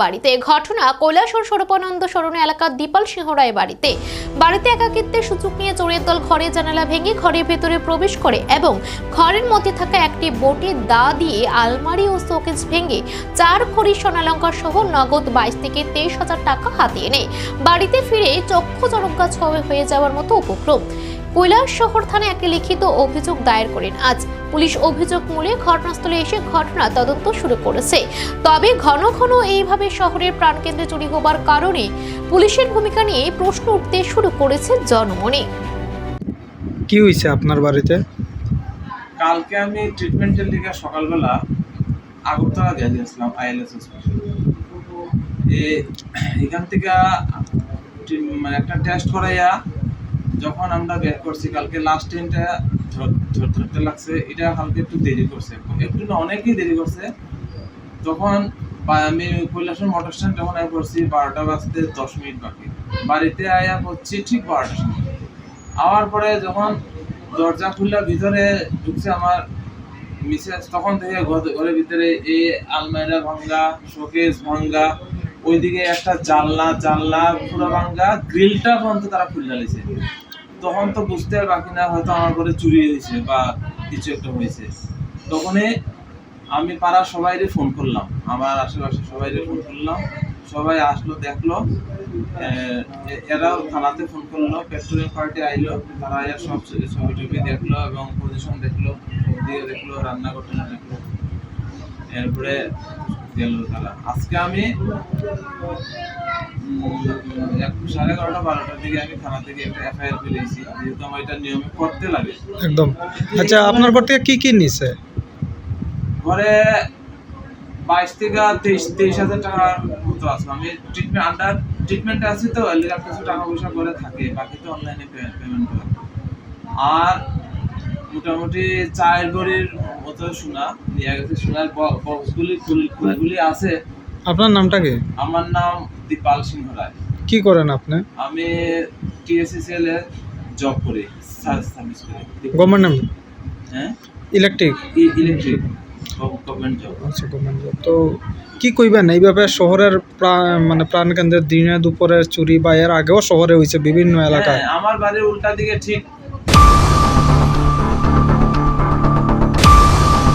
বাড়িতে। ঘটনা কৈলাসর স্বরূপানন্দ সরণ এলাকার দীপাল সিংহরায় বাড়িতে। বাড়িতে একাকিত্বের সুযোগ নিয়ে চোরের দল ঘরের জানালা ভেঙে ঘরের ভেতরে প্রবেশ করে এবং ঘরের মধ্যে থাকা একটি বটির দা দিয়ে আলমারি ও শোকেস ভেঙে চার ভরি সোনালঙ্কার সহ নগদ বাইশ থেকে তেইশ হাজার টাকা হাতিয়ে নেয়। বাড়িতে ফিরে চক্ষু চরকাছ হয়ে যাওয়ার মতো উপক্রম। কৈলাস শহর থানায় একটি লিখিত অভিযোগ দায়ের করেন। আজ পুলিশ অভিযোগ মূলে ঘটনাস্থলে এসে ঘটনা তদন্ত শুরু করেছে। তবে ঘন ঘন এইভাবে শহরের প্রাণকেন্দ্রে চুরি হবার কারণে পুলিশের ভূমিকা নিয়ে প্রশ্ন উঠতে শুরু করেছে জনমনে। কি হয়েছে আপনার বাড়িতে? কালকে আমি ট্রিটমেন্টের লিগে সকালবেলা আগরতলা গেছিলাম আইএলএস হসপিটাল এখান থেকে মানে একটা টেস্ট করাইয়া যখন আমরা বের করছি, কালকে লাস্ট ট্রেনটা ধরতে লাগছে, এটা কালকে একটু দেরি করছে। একটু না, অনেকই দেরি করছে। তখন আমি কৈলাসের মোটর স্ট্যান্ড যখন আয় করছি বারোটা বাজতে দশ মিনিট বাকি। বাড়িতে আয়া করছি ঠিক বারোটার সময়। আওয়ার পরে যখন দরজা খুললে, ভিতরে ঢুকছে আমার মিসেস তখন থেকে ঘর- ঘরের ভিতরে এই আলমারিরা ভাঙ্গা শোকেস ভাঙ্গা ওইদিকে একটা জানলা জানলা পুরো ভাঙ্গা গ্রিলটা পর্যন্ত তারা খুলে নিয়েছে তখন তো বুঝতে আর বাকি না, হয়তো আমার ঘরে চুরি হয়েছে বা কিছু একটা হয়েছে। তখনই আমি পাড়ার সবাইরে ফোন করলাম। আমার আশেপাশে সবাইরে ফোন করলাম। সবাই আসলো, দেখল এরাও থানাতে ফোন করল পেট্রোলিং পার্টি আইলো। তারা আয়া সব ছবি টবি দেখল এবং পজিশন দেখল দিয়ে দেখল রান্না করতে দেখল। এরপরে গেল তারা। আজকে আমি সাড়ে এগারোটা বারোটার দিকে আমি থানা থেকে একটা এফআইআর ফেলেছি যেহেতু আমার এটা নিয়মে করতে লাগে। একদম। আচ্ছা আপনার ঘর থেকে কি কি নিছে? ঘরে বাইশ থেকে তেইশ তেইশ হাজার টাকার মতো আছে। আমি ট্রিটমেন্ট আন্ডার ট্রিটমেন্টে আছি তো কিছু টাকা পয়সা করে থাকে। বাকি তো অনলাইনে পেমেন্ট করে আর মোটামুটি চার গড়ির মতো সোনা। নিয়ে গেছে সোনার বক্সগুলি আছে। আপনার নামটা কি? আমার নাম দীপাল সিংহ রায়। কি করেন আপনি? আমি টিএসসিসিএল এর জব করি সার্ভিস করি। গভর্নমেন্ট নাম হ্যাঁ? ইলেকট্রিক ইলেকট্রিক আচ্ছা গভর্নমেন্ট জব তো কি কইবেন? এইভাবে শহরের মানে প্রাণকেন্দ্রের দিনে দুপুরে চুরি বা এর আগেও শহরে হয়েছে বিভিন্ন এলাকায়। হ্যাঁ, আমার বাড়ির উল্টা দিকে ঠিক